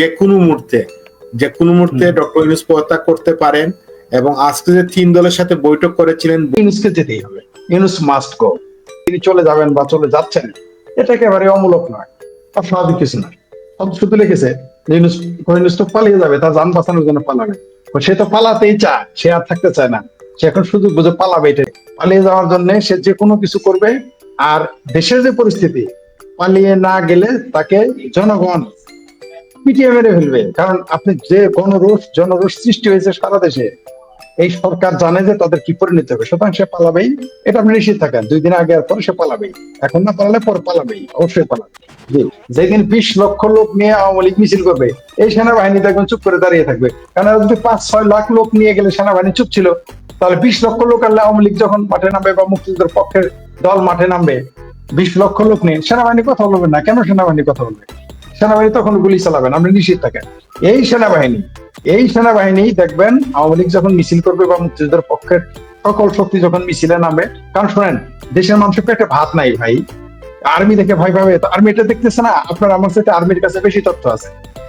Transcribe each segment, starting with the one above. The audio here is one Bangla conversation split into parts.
যে কোনো মুহূর্তে যে কোনো মুহূর্তে। ডক্টর ইউনুস পদত্যাগ করতে পারেন এবং আজকে যে তিন দলের সাথে বৈঠক করেছিলেন ইউনুসকে যেতেই হবে। ইউনুস মাস্ট গো তিনি চলে যাবেন বা চলে যাচ্ছেন এটা একেবারে অমূলক নয় অস্বাভাবিক কিছু নয়। সব শুধু লিখেছে ইউনুস ইউনুস তো পালিয়ে যাবে তার যান বাঁচানোর জন্য পালাবে। সে তো পালাতেই চায় সে আর থাকতে চায় না। সে এখন শুধু বুঝে পালাবে এটা। পালিয়ে যাওয়ার জন্য সে যে কোনো কিছু করবে আর দেশের যে পরিস্থিতি পালিয়ে না গেলে তাকে জনগণ পিটিয়ে মেরে ফেলবে। কারণ আপনি যে গণরোষ জনরোষ সৃষ্টি হয়েছে সারা দেশে, এই সরকার জানে যে তাদের কি পরিণত হবে। সুতরাং সে পালাবেই। এটা আপনি নিশ্চিত থাকেন, দুই দিন আগে আর পরে সে পালাবেই। এখন না পালালে পরে পালাবেই, অবশ্যই পালাবে। যেদিন বিশ লক্ষ লোক নিয়ে আওয়ামী লীগ মিছিল করবে, এই সেনাবাহিনী দেখবেন চুপ করে দাঁড়িয়ে থাকবে। কারণ যদি পাঁচ, ছয় লাখ লোক নিয়ে গেলে সেনাবাহিনী চুপ ছিল, তাহলে বিশ লক্ষ লোক আনলে আওয়ামী লীগ যখন মাঠে নামবে বা মুক্তিযুদ্ধের পক্ষের দল মাঠে নামবে, বিশ লক্ষ লোক নিয়ে সেনাবাহিনী কথা বলবে না। কেন সেনাবাহিনী কথা বলবে? সেনাবাহিনী তখন গুলি চালাবেন আপনি নিশ্চিত থাকেন। এই সেনাবাহিনী এই সেনাবাহিনী দেখবেন আওয়ামী লীগ যখন মিছিল করবে বা মুক্তিযুদ্ধের পক্ষের সকল শক্তি যখন মিছিলে নামবে, কারণ শোনেন, দেশের মানুষের পেটে ভাত নাই ভাই। আর্মি দেখে ভয় পাবে আর্মি এটা দেখতেছে না? আপনার আমার সাথে আর্মির কাছে বেশি তথ্য আছে।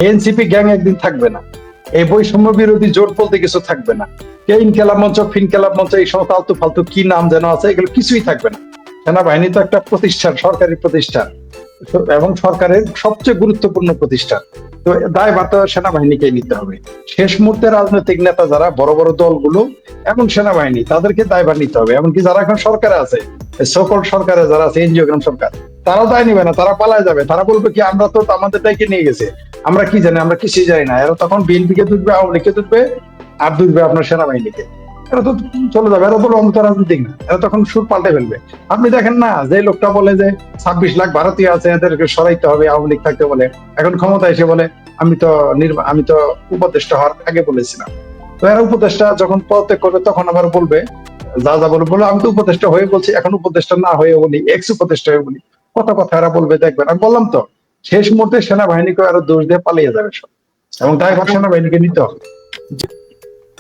এনসিপি গ্যাং একদিন থাকবে না। এই বৈষম্য বিরোধী জোট বলতে কিছু থাকবে না। কে ইনকেলাব মঞ্চ, ফিনকেলাব মঞ্চ, এই সমস্ত আলতু ফালতু কি নাম যেন আছে, এগুলো কিছুই থাকবে না। সেনাবাহিনী তো একটা প্রতিষ্ঠান, সরকারি প্রতিষ্ঠান। এবং সরকারের সবচেয়ে গুরুত্বপূর্ণ প্রতিষ্ঠান। তো দায়ভার তো সেনাবাহিনীকে নিতে হবে। শেষ মুহূর্তে রাজনৈতিক নেতা যারা, বড় বড় দলগুলো এবং সেনাবাহিনী, তাদেরকে দায়ভার নিতে হবে। এমনকি যারা এখন সরকারে আছে সকল সরকারে যারা আছে, এনজিওগ্রাম সরকার তারা দায় নিবে না, তারা পালায় যাবে। তারা বলবে কি, আমরা তো আমাদের দায়কে নিয়ে গেছে। আমরা কি জানি, আমরা কিছুই জানি না। এরা তখন বিএনপি কে দুধবে আওয়ামী লীগকে দুধবে আর দুধবে আপনার সেনাবাহিনীকে। এরা তো চলে যাবে, এরা বলো অন্ত রাজনীতিক না এরা তখন সুর পাল্টে ফেলবে। আপনি দেখেন না, যে লোকটা বলে যে ছাব্বিশ লাখ ভারতীয় আছে, এদেরকে সরাইতে হবে, আওয়ামী লীগ থাকতে বলে। এখন ক্ষমতা এসে বলে, আমি তো আমি তো উপদেষ্টা হওয়ার আগে বলেছিলাম। তো এরা উপদেষ্টা যখন পদত্যাগ করবে, তখন আবার বলবে, যা যা বলে বলে, আমি তো উপদেষ্টা হয়ে বলছি, এখন উপদেষ্টা না হয়ে বলি এক্স উপদেষ্টা হয়ে বলি। কত কথা এরা বলবে, দেখবেন। আমি বললাম তো, শেষ মুহূর্তে সেনাবাহিনীকে আরও দোষ দিয়ে পালিয়ে যাবে সব। এবং দায়ভার সেনাবাহিনীকে নিতে হবে।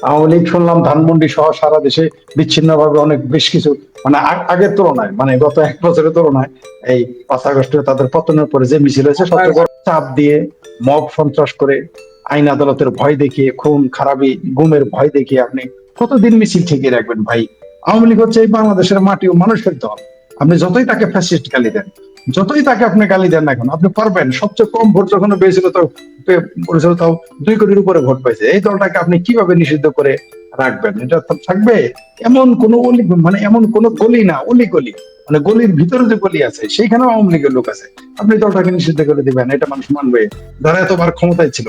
আওয়ামী লীগ শুনলাম ধানমন্ডি সহ সারা দেশে বিচ্ছিন্ন ভাবে অনেক বেশ কিছু মানে আগের তুলনায় মানে গত এক বছরের তুলনায় এই পাঁচ আগস্টে তাদের পতনের পরে যে মিছিল হয়েছে সবচেয়ে চাপ দিয়ে মব সন্ত্রাস করে আইন আদালতের ভয় দেখিয়ে খুন খারাপি গুমের ভয় দেখিয়ে আপনি কতদিন মিছিল ঠেকিয়ে রাখবেন ভাই? আওয়ামী লীগ হচ্ছে এই বাংলাদেশের মাটি ও মানুষের দল। আপনি যতই তাকে ফ্যাসিস্ট গালি দেন যতই তাকে আপনি গালি দেন না কেন, আপনি পারবেন। সবচেয়ে কম ভোট যখন পেয়েছিল তো পে- তাও দুই কোটির উপরে ভোট পেয়েছে এই দলটাকে আপনি কীভাবে নিষিদ্ধ করে রাখবেন? এটা তো থাকবে। এমন কোন অলি মানে এমন কোন গলি না, অলি গলি। মানে গলির ভিতরে যে গলি আছে, সেইখানেও আওয়ামী লীগের লোক আছে। আপনি দলটাকে নিষিদ্ধ করে দিবেন, এটা মানুষ মানবে। যারা এতবার ক্ষমতায় ছিল,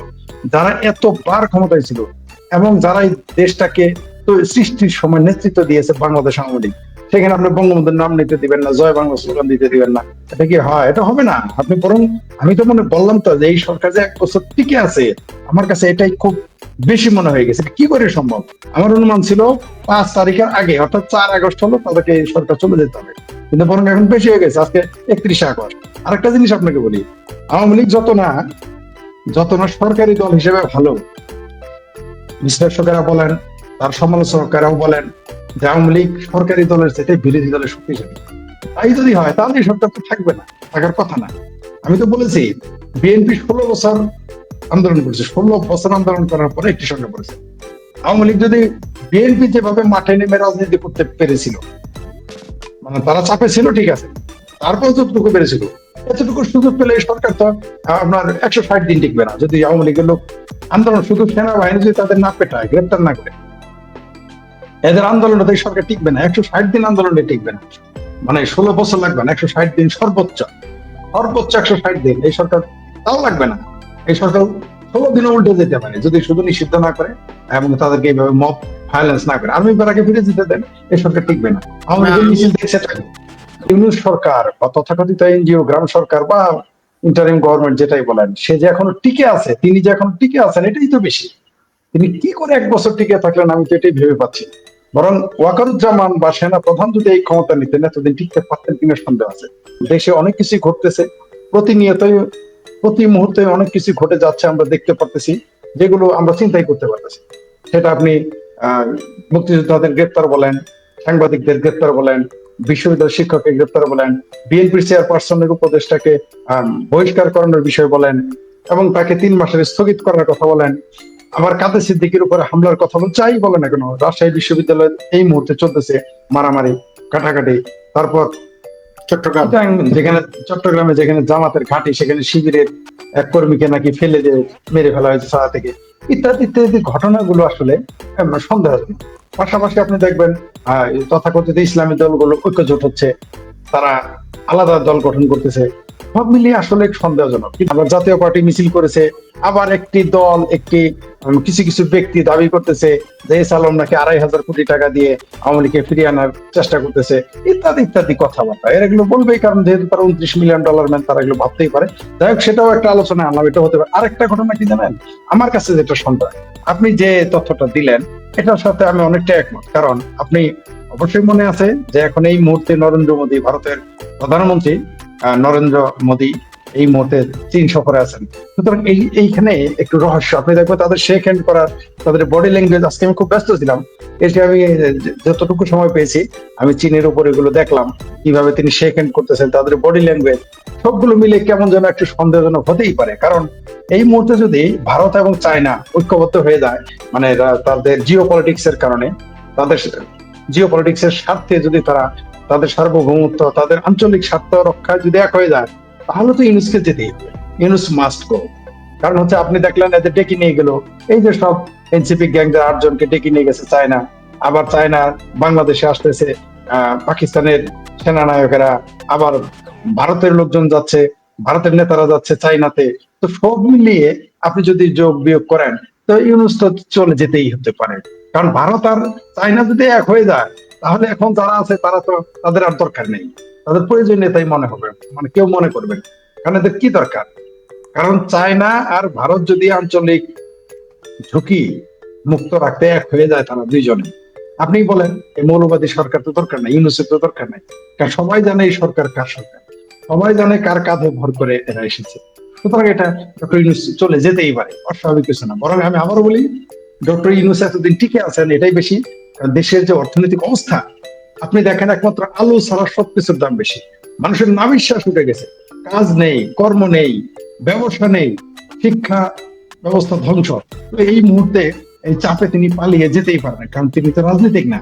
যারা এতবার ক্ষমতায় ছিল, এবং যারা এই দেশটাকে তো সৃষ্টির সময় নেতৃত্ব দিয়েছে বাংলাদেশ আওয়ামী লীগ সেখানে আপনি বঙ্গবন্ধুর নাম নিতে দিবেন না, জয় বাংলা স্লোগান দিতে দিবেন না। এটা কি হয়? এটা হবে না। আপনি বরং, আমি তো মনে বললাম তো যে এই সরকার যে এক বছর টিকে আছে, আমার কাছে এটাই খুব বেশি মনে হয়ে গেছে। কি করে সম্ভব? আমার অনুমান ছিল পাঁচ তারিখের আগে, অর্থাৎ চার আগস্ট হলো তাদেরকে এই সরকার চলে যেতে হবে। কিন্তু বরং এখন বেশি হয়ে গেছে, আজকে একত্রিশে আগস্ট। আরেকটা জিনিস আপনাকে বলি, আওয়ামী লীগ যত না যত না সরকারি দল হিসেবে ভালো বিশ্লেষকেরা বলেন, তার সমালোচকেরাও বলেন যে আওয়ামী লীগ সরকারি দলের চেয়ে বিরোধী দলের শক্তিশালী। তাই যদি হয়, তাহলে সরকার তো থাকবে না, থাকার কথা না। আমি তো বলেছি, বিএনপি ষোলো বছর আন্দোলন করছে, ষোলো বছর আন্দোলন করার পরে একটি সরকার করেছে। আওয়ামী লীগ যদি বিএনপি যেভাবে মাঠে নেমে রাজনীতি করতে পেরেছিল মানে তারা চাপে ছিল, ঠিক আছে, তারপর যতটুকু পেরেছিল, এতটুকু সুযোগ পেলে সরকার তো আপনার একশো ষাট দিন টিকবে না। যদি আওয়ামী লীগের লোক আন্দোলন শুধু সেনাবাহিনী যদি তাদের না পেটায়, গ্রেপ্তার না করে এদের আন্দোলনে তো সরকার টিকবে না। একশো ষাট দিন আন্দোলনে টিকবে না। মানে ষোলো বছর লাগবে না একশো ষাট দিন সর্বোচ্চ। সর্বোচ্চ একশো ষাট দিন। এই সরকার তাও লাগবে না। এই সরকার ষোলো দিনে উল্টে যেতে পারে যদি শুধু নিষিদ্ধ না করে এবং তাদেরকে এইভাবে মব ভায়োলেন্স না করে। আর্মি বেড়াকে ফিরে যেতে দেন এই সরকার টিকবে না। আওয়ামী লীগের মিছিল দেখছে। ইউনুস সরকার বা তথাকথিত এনজিও গ্রাম সরকার বা ইন্টারিম গভর্নমেন্ট যেটাই বলেন সে যে এখনও টিকে আছে তিনি যে এখন টিকে আছেন এটাই তো বেশি। তিনি কি করে এক বছর টিকে থাকলেন আমি তো এটাই ভেবে পাচ্ছি। বরং ওয়াকারুজ্জামান বা সেনা প্রধান যদি এই ক্ষমতা নিতেন, এতদিন টিকতে পারতেন কিনা সন্দেহ আছে। দেশে অনেক কিছু ঘটতেছে। প্রতিনিয়তই, প্রতি মুহূর্তে অনেক কিছু ঘটে যাচ্ছে, আমরা দেখতে পারতেছি, যেগুলো আমরা চিন্তাই করতে পারতেছি। সেটা আপনি মুক্তিযোদ্ধাদের গ্রেপ্তার বলেন, সাংবাদিকদের গ্রেপ্তার বলেন বিশ্ববিদ্যালয় শিক্ষকের গ্রেপ্তার বলেন, বিএনপির চেয়ারপারসনের উপদেষ্টাকে বহিষ্কার করানোর বিষয় বলেন এবং তাকে তিন মাসের স্থগিত করার কথা বলেন। আবার কাদের সিদ্দিকির উপরে হামলার কথা বলেন চাই বলে না কেন রাজশাহী বিশ্ববিদ্যালয়ে এই মুহূর্তে চলতেছে মারামারি কাটাকাটি। তারপর চট্টগ্রাম। যেখানে চট্টগ্রামে যেখানে জামাতের ঘাঁটি সেখানে শিবিরের এক কর্মীকে নাকি ফেলে দিয়ে মেরে ফেলা হয়েছে ছাড়া থেকে। ইত্যাদি ইত্যাদি ঘটনাগুলো আসলে সন্দেহ পাশাপাশি আপনি দেখবেন তথাকথিত ইসলামী দলগুলো ঐক্যজোট হচ্ছে। তারা আলাদা দল গঠন করতেছে। সব মিলিয়ে আসলে সন্দেহজনক। আবার জাতীয় পার্টি মিছিল করেছে। আবার একটি দল, একটি কিছু কিছু ব্যক্তি দাবি করতেছে যে এস আলম নাকি আড়াই হাজার কোটি টাকা দিয়ে আওয়ামী লীগকে ফিরিয়ে আনার চেষ্টা করতেছে। ইত্যাদি ইত্যাদি কথাবার্তা। এর এগুলো বলবেই, কারণ যেহেতু তারা উনত্রিশ মিলিয়ন ডলার ম্যান, তারা এগুলো ভাবতেই পারে। যাই হোক, সেটাও একটা আলোচনা আনলাম, এটা হতে পারে। আরেকটা ঘটনা কি জানেন? আমার কাছে যেটা সন্দেহ, আপনি যে তথ্যটা দিলেন, এটার সাথে আমি অনেকটা একমত। কারণ আপনি অবশ্যই মনে আছে যে এখন এই মুহূর্তে নরেন্দ্র মোদী ভারতের প্রধানমন্ত্রী নরেন্দ্র মোদী এই মুহূর্তে চীন সফরে আছেন। সুতরাং এই, এইখানে একটু রহস্য। আপনি দেখবেন তাদের শেক হ্যান্ড করার, তাদের বডি ল্যাঙ্গুয়েজ আজকে আমি খুব ব্যস্ত ছিলাম। এসে আমি যতটুকু সময় পেয়েছি, আমি চীনের উপর এগুলো দেখলাম, কীভাবে তিনি শেক হ্যান্ড করতেছেন, তাদের বডি ল্যাঙ্গুয়েজ সবগুলো মিলে কেমন যেন একটু সন্দেহজনক হতেই পারে। কারণ এই মুহূর্তে যদি ভারত এবং চায়না ঐক্যবদ্ধ হয়ে যায় মানে তাদের জিও পলিটিক্স এর কারণে, তাদের জিও পলিটিক্স এর স্বার্থে যদি তারা তাদের সার্বভৌমত্ব, তাদের আঞ্চলিক স্বার্থ রক্ষায় যদি এক হয়ে যায় তাহলে তো ইউনুসকে যেতেই হবে ইউনুস মাস্ট গো কারণ হচ্ছে আপনি দেখলেন এদের ডেকে নিয়ে গেল। এই যে সব এনসিপি গ্যাংদের আটজনকে ডেকে নিয়ে গেছে চায়না। আবার চায়না বাংলাদেশে আসতেছে পাকিস্তানের সেনানায়কেরা। আবার ভারতের লোকজন যাচ্ছে, ভারতের নেতারা যাচ্ছে চাইনাতে তো সব মিলিয়ে আপনি যদি যোগ বিয়োগ করেন, তো ইউনুস তো চলে যেতেই হতে পারে। কারণ ভারত আর চাইনা যদি এক হয়ে যায়, তাহলে এখন যারা আছে তারা তো, তাদের আর দরকার নেই। তাদের প্রয়োজন নেতাই মনে হবে। মানে কেউ মনে করবে কারণ এদের কি দরকার? কারণ চায়না আর ভারত যদি আঞ্চলিক ঝুঁকি মুক্ত রাখতে এক হয়ে যায় তারা দুইজনে। আপনি বলেন, এই মৌলবাদী সরকার তো দরকার নাই, ইউনুসের তো দরকার নাই। কারণ সবাই জানে এই সরকার কার সরকার। সবাই জানে কার কাঁধে ভর করে এরা এসেছে। সুতরাং এটা ডক্টর ইউনুস চলে যেতেই পারে, অস্বাভাবিক কিছু না। বরং আমি আবারও বলি, ডক্টর ইউনুস এতদিন টিকে আছেন, এটাই বেশি। দেশের যে অর্থনৈতিক অবস্থা আপনি দেখেন একমাত্র আলু ছাড়া সবকিছুর দাম বেশি। মানুষের নাবিশ্বাস উঠে গেছে। কাজ নেই, কর্ম নেই, ব্যবসা নেই, শিক্ষা ব্যবস্থা ধ্বংস। এই মুহূর্তে এই চাপে তিনি পালিয়ে যেতেই পারেন কারণ তিনি তো রাজনীতিক না।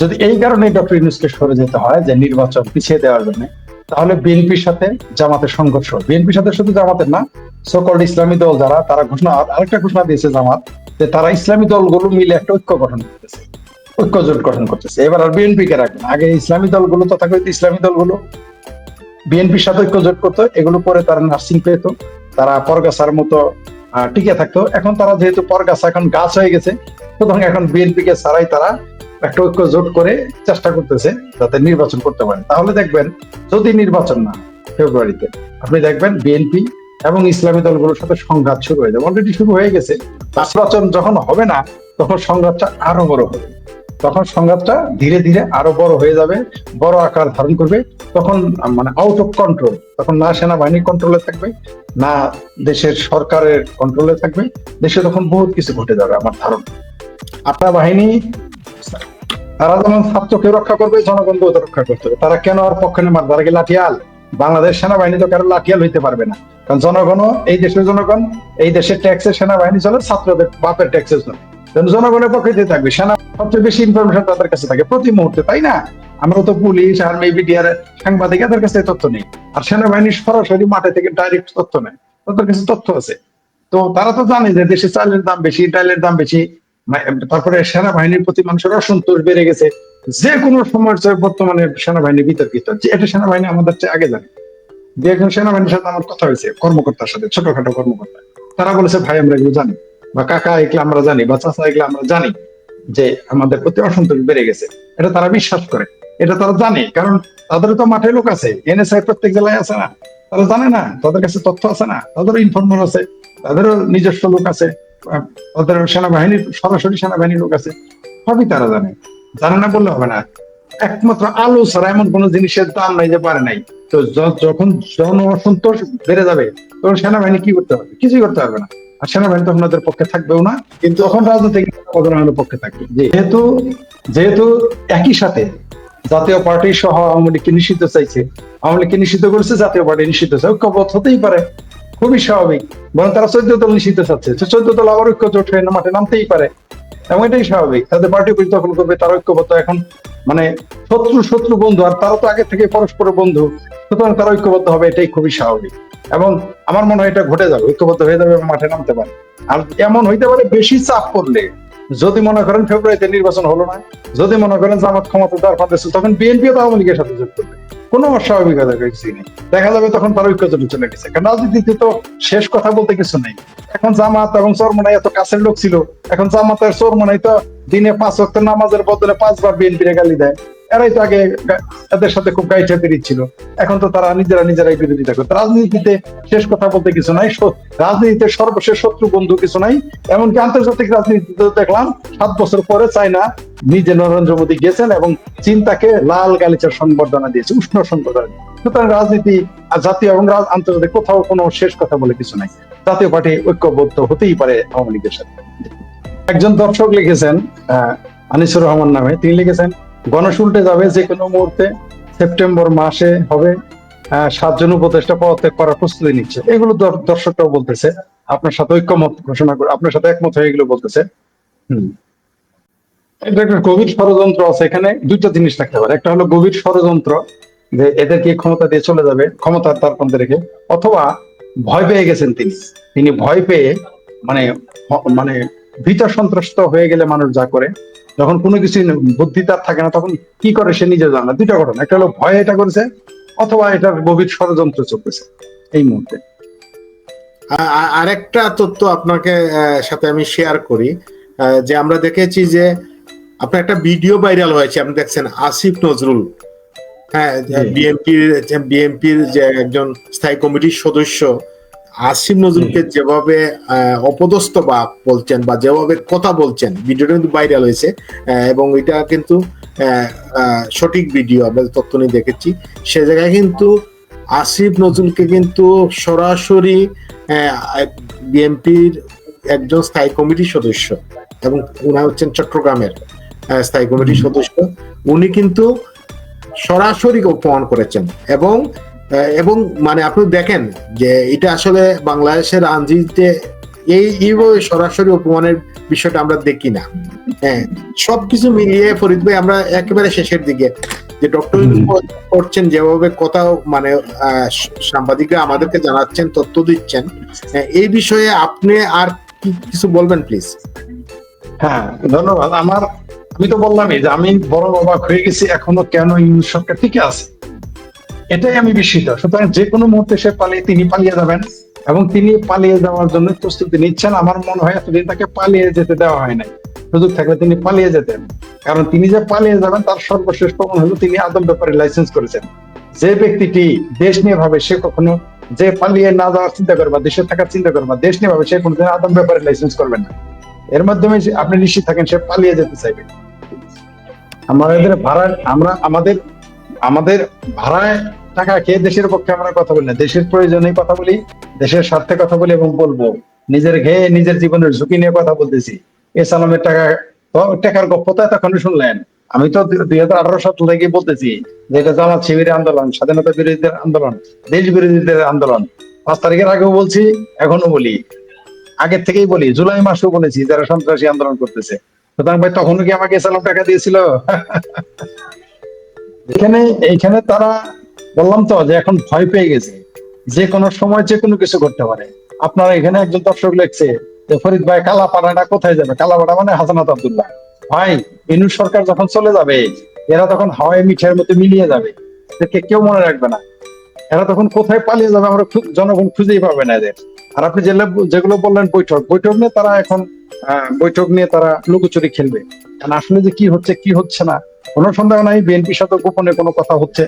যদি এই কারণে ডক্টর ইউনুসকে সরে যেতে হয় যে নির্বাচন পিছিয়ে দেওয়ার জন্য, তাহলে বিএনপির সাথে জামাতের সংঘর্ষ। বিএনপির সাথে শুধু জামাতের না সকল ইসলামী দল যারা, তারা ঘোষণা, আরেকটা ঘোষণা দিয়েছে জামাত, যে তারা ইসলামী দলগুলো মিলে একটা ঐক্য গঠন করতেছে। ঐক্য জোট গঠন করতেছে। এবার আর বিএনপি কে রাখবে। আগে ইসলামী দলগুলো, তথাকথিত ইসলামী দলগুলো বিএনপির সাথে ঐক্য জোট করতো, এগুলো পরে তারা নার্সিং পেতো, তারা পরগাছার মতো টিকে থাকতো। এখন তারা যেহেতু পরগাছা, এখন গাছ হয়ে গেছে, সুতরাং এখন বিএনপি কে ছাড়াই তারা একটা ঐক্য জোট করে চেষ্টা করতেছে, যাতে নির্বাচন করতে পারে। তাহলে দেখবেন, যদি নির্বাচন না, ফেব্রুয়ারিতে, আপনি দেখবেন বিএনপি এবং ইসলামী দলগুলোর সাথে সংঘাত শুরু হয়ে যাবে। অলরেডি শুরু হয়ে গেছে। নির্বাচন যখন হবে না, তখন সংঘাতটা আরও বড় হবে। তখন সংঘাতটা ধীরে ধীরে আরও বড় হয়ে যাবে, বড় আকার ধারণ করবে। তখন মানে আউট অফ কন্ট্রোল তখন না সেনাবাহিনীর কন্ট্রোলে থাকবে, না দেশের সরকারের কন্ট্রোলে থাকবে। দেশে তখন বহুত কিছু ঘটে যাবে আমার ধারণা। আপনার বাহিনী, তারা যেমন ছাত্রকে রক্ষা করবে, জনগণকেও তো রক্ষা করতে হবে। তারা কেন আর পক্ষে নেবার তারা কি লাঠিয়াল। বাংলাদেশ সেনাবাহিনী তো কারও লাঠিয়াল হইতে পারবে না। কারণ জনগণ এই দেশের জনগণ, এই দেশের ট্যাক্সের সেনাবাহিনী চলে, ছাত্রদের বাপের ট্যাক্সের কারণ জনগণের পক্ষে থাকবে, সেনা সবচেয়ে বেশি ইনফরমেশন তাদের কাছে থাকে। প্রতি মুহূর্তে, তাই না? আমরা তো পুলিশ আর্মি বিডিআর সাংবাদিক, এদের কাছে তথ্য নেই। আর সেনাবাহিনী সরাসরি মাঠে থেকে ডাইরেক্ট তথ্য নেয়। তাদের কাছে তথ্য আছে। তো তারা তো জানে যে দেশে চালের দাম বেশি, ডালের দাম বেশি। তারপরে সেনাবাহিনীর প্রতি মানুষের অসন্তোষ বেড়ে গেছে। যে কোনো সময়ের চেয়ে বর্তমানে সেনাবাহিনী বিতর্কিত। এটা সেনাবাহিনী আমাদের চেয়ে আগে জানে। যে একজন সেনাবাহিনীর সাথে আমার কথা হয়েছে, কর্মকর্তার সাথে, ছোটখাটো কর্মকর্তা। তারা বলেছে, ভাই, আমরা এগুলো জানি। বা কাকা, এগুলো আমরা জানি বা চাচা, এগুলো আমরা জানি যে আমাদের প্রতি অসন্তোষ বেড়ে গেছে। এটা তারা বিশ্বাস করে। এটা তারা জানে, কারণ তাদের তো মাঠে লোক আছে। এনএসআই প্রত্যেক জেলায় আছে না। তারা জানে না, তাদের কাছে তথ্য আছে না। তাদেরও ইনফরমার আছে, তাদেরও নিজস্ব লোক আছে তাদের সেনাবাহিনীর, সরাসরি সেনাবাহিনীর লোক আছে। সবই তারা জানে। জানে না বললে হবে না। একমাত্র আলো ছাড়া এমন কোন জিনিসের দাম নাই যে পারে নাই। তো যখন জন অসন্তোষ বেড়ে যাবে, তখন সেনাবাহিনী কি করতে হবে কিছুই করতে পারবে না। সেনাবাহিনী ওদের পক্ষে থাকবেও না। কিন্তু তখন রাজনৈতিক পক্ষে থাকবে। যেহেতু যেহেতু একই সাথে জাতীয় পার্টি সহ আওয়ামী লীগকে নিষিদ্ধ চাইছে আওয়ামী লীগকে নিষিদ্ধ করেছে জাতীয় পার্টি নিষিদ্ধ চাই ঐক্যবদ্ধ হতেই পারে। খুবই স্বাভাবিক। বরং তারা চোদ্দ দল নিষিদ্ধ চাচ্ছে। চোদ্দ দল আবার ঐক্য জোট হয়ে মাঠে নামতেই পারে। এবং এটাই স্বাভাবিক। তাদের পার্টি দখল করবে তারা ঐক্যবদ্ধ এখন মানে শত্রু শত্রু বন্ধু আর তারা তো আগে থেকে পরস্পর বন্ধু সুতরাং তারা ঐক্যবদ্ধ হবে এটাই খুবই স্বাভাবিক। এবং আমার মনে হয় এটা ঘটে যাবে, ঐক্যবদ্ধ হয়ে যাবে এবং মাঠে নামতে পারে। আর এমন হইতে পারে বেশি চাপ পড়লে, যদি মনে করেন ফেব্রুয়ারিতে নির্বাচন হলো না, যদি মনে করেন জামাত ক্ষমতা দেওয়ার পাচ্ছে তখন বিএনপি তো আওয়ামী লীগের সাথে যোগ করবে। কোনো অস্বাভাবিকতা কিছুই নেই। দেখা যাবে তখন তার ঐক্য জোটে চলে গেছে। কারণ রাজনীতিতে তো শেষ কথা বলতে কিছু নেই। এখন জামাত এবং চরমনাই এত কাছের লোক ছিল, এখন জামাতের চরমনাই তো দিনে পাঁচ ওয়াক্ত নামাজের বদলে পাঁচবার বিএনপির গালি দেয়। এরাই তো আগে এদের সাথে খুব গাইছে ছিল। এখন তো তারা নিজেরা নিজেরাই বিরোধিতা করতে রাজনীতিতে শেষ কথা বলতে কিছু নাই রাজনীতিতে সর্বশেষ শত্রু বন্ধু কিছু নাই। এমনকি আন্তর্জাতিক রাজনীতিতে দেখলাম, সাত বছর পরে চায়না নিজে নরেন্দ্র মোদী গেছেন এবং চীন তাকে লাল গালিচার সংবর্ধনা দিয়েছে, উষ্ণ সংবর্ধনা সুতরাং রাজনীতি আর জাতীয় এবং আন্তর্জাতিক কোথাও কোনো শেষ কথা বলে কিছু নাই। জাতীয় পার্টি ঐক্যবদ্ধ হতেই পারে আওয়ামী লীগের সাথে। একজন দর্শক লিখেছেন আনিসুর রহমান নামে, তিনি লিখেছেন গণেশ উল্টে যাবে যে কোনো মুহূর্তে সেপ্টেম্বর মাসে হবে সাতজন উপদেষ্টা পদত্যাগ করার প্রস্তুতি নিচ্ছে। এগুলো দর্শকরাও বলতেছে। আপনার সাথে ঐক্যমত ঘোষণা করে আপনার সাথে একমত হয়ে এগুলো বলতেছে। হুম। এটা একটা গভীর ষড়যন্ত্র আছে এখানে। দুইটা জিনিস থাকতে পারে। একটা হলো গভীর ষড়যন্ত্র যে এদেরকে ক্ষমতা দিয়ে চলে যাবে, ক্ষমতার তার পন্থে রেখে অথবা ভয় পেয়ে গেছেন তিনি। তিনি ভয় পেয়ে মানে মানে ভীত সন্ত্রস্ত হয়ে গেলে মানুষ যা করে যখন কোনো কিছু বুদ্ধি তার থাকে না তখন কি করে সে নিজে জানে? না দুইটা ঘটনা। একটা হলো ভয় এটা করেছে অথবা এটা গভীর ষড়যন্ত্র চলতেছে এই মুহূর্তে। আরেকটা তথ্য আপনাকে সাথে আমি শেয়ার করি যে আমরা দেখেছি যে আপনার একটা ভিডিও ভাইরাল হয়েছে আপনি দেখছেন আসিফ নজরুল। হ্যাঁ বিএনপির বিএনপির যে একজন স্থায়ী কমিটির সদস্য আসিফ নজরুলকে যেভাবে অপদস্থ বা বলছেন বা যেভাবে কথা বলছেন ভিডিওটা কিন্তু ভাইরাল হয়েছে এবং এটা কিন্তু সঠিক ভিডিও আমরা তথ্য নিয়ে দেখেছি সে জায়গায় কিন্তু আসিফ নজরুলকে কিন্তু সরাসরি বিএনপির একজন স্থায়ী কমিটির সদস্য এবং উনি হচ্ছেন চট্টগ্রামের স্থায়ী কমিটির সদস্য। উনি কিন্তু সরাসরি অপমান করেছেন এবং এবং মানে আপনি দেখেন যে এটা আসলে বাংলাদেশের রাজনীতিতে এই এইভাবে সরাসরি অপমানের বিষয়টা আমরা দেখি না। হ্যাঁ সবকিছু মিলিয়ে ফরিদ ভাই আমরা একেবারে শেষের দিকে। যে ডক্টর করছেন যেভাবে কথা মানে সাংবাদিকরা আমাদেরকে জানাচ্ছেন তথ্য দিচ্ছেন আহ, এই বিষয়ে আপনি আর কি কিছু বলবেন প্লিজ হ্যাঁ ধন্যবাদ। আমার আমি তো বললামই যে আমি বড় অবাক হয়ে গেছি এখনও কেন ইউনিট সরকার টিকে আছে। এটাই আমি বিস্মিত। সুতরাং যে কোনো মুহূর্তে সে পালিয়ে তিনি পালিয়ে যাবেন এবং তিনি পালিয়ে যাওয়ার জন্য প্রস্তুতি নিচ্ছেন। আমার মনে হয় এতদিন তাকে পালিয়ে যেতে দেওয়া হয় নাই। সুযোগ থাকলে তিনি পালিয়ে যেতেন। কারণ তিনি যে পালিয়ে যাবেন, তার সর্বশেষ প্রমাণ হলো তিনি আদম ব্যাপারে লাইসেন্স করেছেন। যে ব্যক্তিটি দেশ নিয়ে ভাবে সে কখনো যে পালিয়ে না যাওয়ার চিন্তা করবে দেশে থাকার চিন্তা করবে দেশ নিয়ে ভাবে সে কোনোদিন আদম ব্যাপারে লাইসেন্স করবেন না। এর মাধ্যমে আপনি নিশ্চিত থাকেন সে পালিয়ে যেতে চাইবে। আমাদের ভাড়া আমরা আমাদের আমাদের ভাড়ায় টাকা খেয়ে দেশের পক্ষে আমরা কথা বলি না। দেশের প্রয়োজনে কথা বলি, দেশের স্বার্থে কথা বলি এবং বলব। নিজের ঘেয়ে নিজের জীবনের ঝুঁকি নিয়ে কথা বলতেছি। এ সালামের টাকা টাকার গপ্প তো এতক্ষণ শুনলেন। আমি তো দুই হাজার আঠারো সাল থেকে বলতেছি যে জামাত শিবিরের আন্দোলন, স্বাধীনতা বিরোধীদের আন্দোলন, দেশ বিরোধীদের আন্দোলন। পাঁচ তারিখের আগেও বলছি এখনও বলি। আগের থেকেই বলি, জুলাই মাসেও বলেছি, যারা সন্ত্রাসী আন্দোলন করতেছে। সুতরাং ভাই, তখনও কি আমাকে সালাম টাকা দিয়েছিল? এখানে এইখানে তারা বললাম তো যে এখন ভয় পেয়ে গেছে। যে কোনো সময় যে কোনো কিছু করতে পারে। আপনারা এখানে একজন দর্শক লিখছে যে, ফরিদ ভাই, কালাপাড়াটা কোথায় যাবে? কালাপাড়া মানে হাসানাত আব্দুল্লাহ। ভাই ইনু সরকার যখন চলে যাবে, এরা তখন হাওয়াই মিঠের মধ্যে মিলিয়ে যাবে। এদেরকে কেউ মনে রাখবে না। এরা তখন কোথায় পালিয়ে যাবে আমরা জনগণ খুঁজেই পাবে না এদের। আর আপনি যেগুলো যেগুলো বললেন বৈঠক বৈঠক নিয়ে তারা এখন বৈঠক নিয়ে তারা লুকোচুরি খেলবে। আসলে যে কি হচ্ছে কি হচ্ছে না কোনো সন্দেহ নাই বিএনপির সাথে গোপনে কোনো কথা হচ্ছে।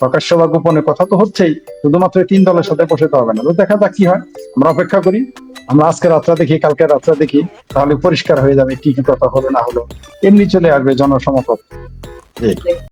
প্রকাশ্য বা গোপনে কথা তো হচ্ছেই, শুধুমাত্র তিন দলের সাথে বসে তো হবে না। তো দেখা যাক কি হয়। আমরা অপেক্ষা করি, আমরা আজকে রাত্রা দেখি, কালকে রাত্রা দেখি, তাহলে পরিষ্কার হয়ে যাবে কি কি কথা হলো না হলো। এমনি চলে আসবে জনসমক্ষক জি।